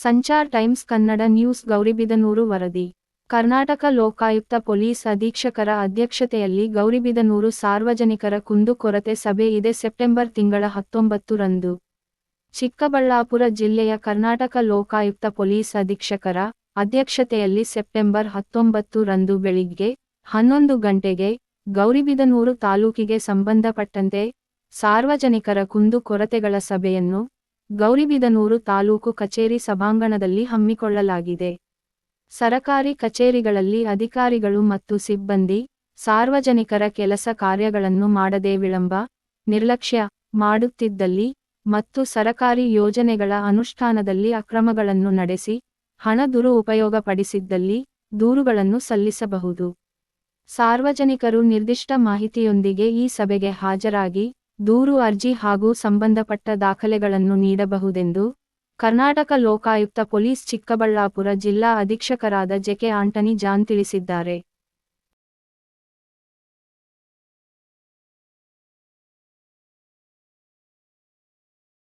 Sanchar times Kannada news Gauribidanur ವರದಿ. Karnataka Lokayukta police ಅಧೀಕ್ಷಕರ ಅಧ್ಯಕ್ಷತೆಯಲ್ಲಿ ಗೌರಿಬಿದನೂರು ಸಾರ್ವಜನಿಕರ ಕುಂದುಕೊರತೆ ಸಭೆ ಇದೆ ಸೆಪ್ಟೆಂಬರ್ ತಿಂಗಳ ಹತ್ತೊಂಬತ್ತು ರಂದು. ಚಿಕ್ಕಬಳ್ಳಾಪುರ ಜಿಲ್ಲೆಯ ಕರ್ನಾಟಕ ಲೋಕಾಯುಕ್ತ ಪೊಲೀಸ್ ಅಧೀಕ್ಷಕರ ಅಧ್ಯಕ್ಷತೆಯಲ್ಲಿ ಸೆಪ್ಟೆಂಬರ್ ಹತ್ತೊಂಬತ್ತು ರಂದು ಬೆಳಿಗ್ಗೆ ಹನ್ನೊಂದು ಗಂಟೆಗೆ ಗೌರಿಬಿದನೂರು ತಾಲೂಕಿಗೆ ಸಂಬಂಧಪಟ್ಟಂತೆ ಸಾರ್ವಜನಿಕರ ಕುಂದುಕೊರತೆಗಳ ಸಭೆಯನ್ನು ಗೌರಿಬಿದನೂರು ತಾಲೂಕು ಕಚೇರಿ ಸಭಾಂಗಣದಲ್ಲಿ ಹಮ್ಮಿಕೊಳ್ಳಲಾಗಿದೆ. ಸರಕಾರಿ ಕಚೇರಿಗಳಲ್ಲಿ ಅಧಿಕಾರಿಗಳು ಮತ್ತು ಸಿಬ್ಬಂದಿ, ಸಾರ್ವಜನಿಕರ ಕೆಲಸ ಕಾರ್ಯಗಳನ್ನು ಮಾಡದೇ ವಿಳಂಬ, ನಿರ್ಲಕ್ಷ್ಯ ಮಾಡುತ್ತಿದ್ದಲ್ಲಿ ಮತ್ತು ಸರಕಾರಿ ಯೋಜನೆಗಳ ಅನುಷ್ಠಾನದಲ್ಲಿ ಅಕ್ರಮಗಳನ್ನು ನಡೆಸಿ, ಹಣ ದುರುಪಯೋಗಪಡಿಸಿದ್ದಲ್ಲಿ ದೂರುಗಳನ್ನು ಸಲ್ಲಿಸಬಹುದು. ಸಾರ್ವಜನಿಕರು ನಿರ್ದಿಷ್ಟ ಮಾಹಿತಿಯೊಂದಿಗೆ ಈ ಸಭೆಗೆ ಹಾಜರಾಗಿ ದೂರು ಅರ್ಜಿ ಹಾಗೂ ಸಂಬಂಧಪಟ್ಟ ದಾಖಲೆಗಳನ್ನು ನೀಡಬಹುದೆಂದು ಕರ್ನಾಟಕ ಲೋಕಾಯುಕ್ತ ಪೊಲೀಸ್ ಚಿಕ್ಕಬಳ್ಳಾಪುರ ಜಿಲ್ಲಾ ಅಧೀಕ್ಷಕರಾದ ಜೆಕೆ ಆಂಟನಿ ಜಾನ್ ತಿಳಿಸಿದ್ದಾರೆ.